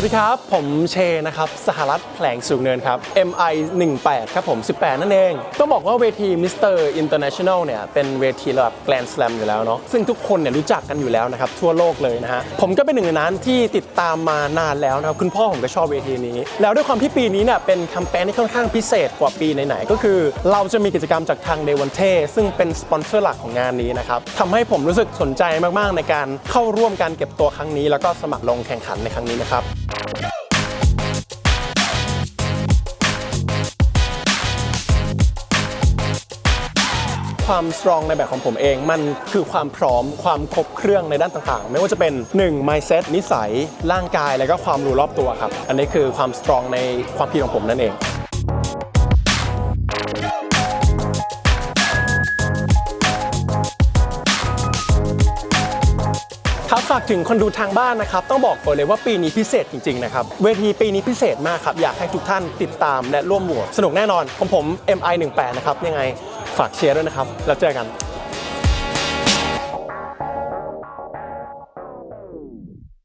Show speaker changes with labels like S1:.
S1: วัสดีครับ ผมเชนะครับ สหรัฐแผลงสูงเนินครับ MI 18ครับผม 18 นั่นเอง ต้องบอกว่าเวที Mr. International เนี่ย เป็นเวทีระดับ Grand Slam อยู่แล้วเนาะซึ่งทุกคนเนี่ยรู้จักกันอยู่แล้วนะครับ ทั่วโลกเลยนะฮะ ผมก็เป็นหนึ่งในนั้นที่ติดตามมานานแล้วนะครับ คุณพ่อผมก็ชอบเวทีนี้ แล้วด้วยความที่ปีนี้เนี่ยเป็นแคมเปญที่ค่อนข้างพิเศษกว่าปีไหนๆก็คือ เราจะมีกิจกรรมจากทาง d e v o n t e ซึ่งเป็นสปอนเซอร์หลักของงานนี้นะครับทำให้ผมรู้สึกสนใจมากๆ ในการเข้าร่วมการเก็บตัวครั้งนี้ แล้วก็สมัครลงแข่งขันในครั้งนี้นะครับความสตรองในแบบของผมเอง มันคือความพร้อมความครบเครื่องในด้านต่างๆ ไม่ว่าจะเป็น 1 mindset นิสัย ร่างกาย แล้วก็ความรู้รอบตัวครับ อันนี้คือความสตรองในความคิดของผมนั่นเอง ครับฝากถึงคนดูทางบ้านนะครับ ต้องบอกก่อนเลยว่าปีนี้พิเศษจริงๆนะครับ เวทีปีนี้พิเศษมากครับ อยากให้ทุกท่านติดตามและร่วมโหวตสนุกแน่นอนของผม MI18 นะครับยังไงฝากเชียร์ด้วยนะครับ แล้วเจอกัน